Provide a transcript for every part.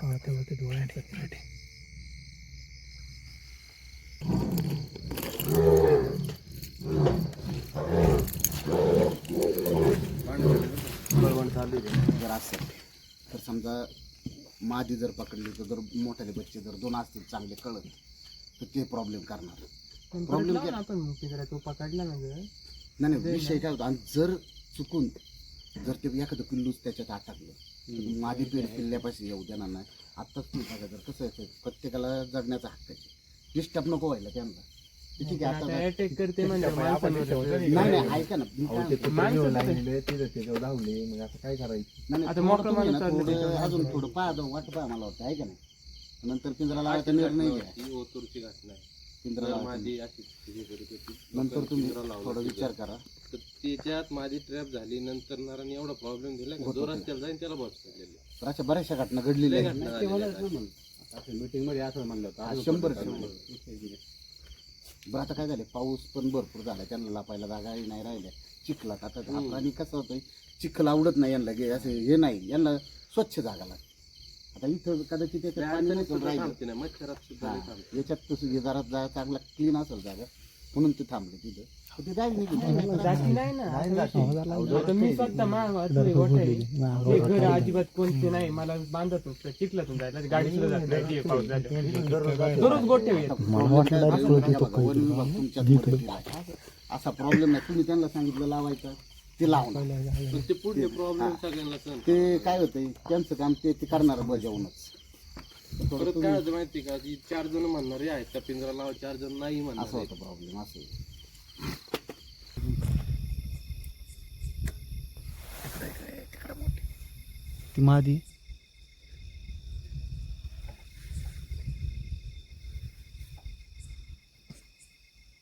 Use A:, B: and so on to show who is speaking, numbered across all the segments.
A: हा तेव्हा ते डोळ्यासाठी
B: बळवण चालू आहे जर असेल तर समजा मादी जर पकडली तर जर मोठ्याले बच्चे जर दोन असतील चांगले कळत तर ते प्रॉब्लेम करणार?
A: आपण पिंजरा तो पकडला ना गं
B: नाही नाही विषय काय होता? आणि जर चुकून जर ते एखादं पिल्लूच त्याच्यात अटकलं मादी पेड पिल्ल्यापाशी येऊ देणार नाही आत्ताच तुम्ही बघा जर कसं आहे ते प्रत्येकाला जगण्याचा हक्क आहे. डिस्टर्ब नको व्हायला त्यांना. ते ठीक आहे आता
A: अटॅक करते म्हणजे माणसांवर
B: नाही नाही ऐका ना. मी काय म्हणतो,
A: माणसं
C: काय करायचं?
B: नाही, नाही,
A: आता
B: थोडं
A: मोकळं
B: तुम्ही
A: माणूस
B: ना,
A: चाललं
B: थोडं
A: त्याच्यावर.
B: अजून थोडं पाहा जाऊ वाट पाहा मला वाटतं आहे का नाही नंतर पिंजरा लावायचा निर्णय घ्या.
D: ही ओतूरची घटना आहे.
B: पिंजरा
D: जर
B: लावायचा
D: माझी अशी हे करत होती.
B: नंतर तुम्ही
D: पिंजरा लावला
B: थोडा
D: तिथं.
B: विचार करा.
D: तर त्याच्यात माझी ट्रॅप झाली नंतर नारायण एवढा प्रॉब्लेम दिला का जो रस्त्याला जाईन त्याला बस पडलेली.
B: तर अशा बऱ्याचशा घटना घडलेल्या
D: लय
B: आहेत.
D: घटना
B: ते मला
D: झालेल्या
B: नाही म्हणलं.
C: मीटिंगमध्ये असं म्हणलं होतं.
B: हा,
C: अजून
B: शंभर शंभर. बरं आता काय झालं पाऊस पण भरपूर झाला. त्यांना लापायला जागाही नाही राहिल्या. चिखलात. आता आणि कसं होतंय? चिखल आवडत नाही यांना. गे असे हे नाही. यांना स्वच्छ जागा लागते. आता इथं कदाचित त्याच्यात पाणी नसेल राहिलं.
D: मच्छरात सुद्धा
B: हा,
D: थांबते
B: याच्यात तसं हे जरा जा चांगला क्लीन असेल जागा. म्हणून ते थांबले तिथं. तर ते जाईल निघून.
A: जाती नाही ना. आता मी स्वतः. हे घर अजिबात कोणते नाही. मला बांधत नसतं चिखलातून जायला गाडी सुद्धा जात नाही. ती पाऊस झाल्यावर. दररोज गोठे येत
B: वन विभाग तुमच्या थोडे केला. असा प्रॉब्लेम नाही. तुम्ही त्यांना सांगितलं लावायचं. ते लावणार.
D: पण ते पुढले प्रॉब्लेम सगळ्यांना सहन
B: ते काय होतंय त्यांचं काम ते ते करणार बजावूनच.
D: परत काय होतं माहिती का? की चार जण म्हणणारे आहेत त्या पिंजरा लावा चार जण नाही
B: असं
D: म्हणणार
B: होतं प्रॉब्लेम असं होतं.
A: ती मादी.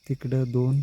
A: तिकडं दोन.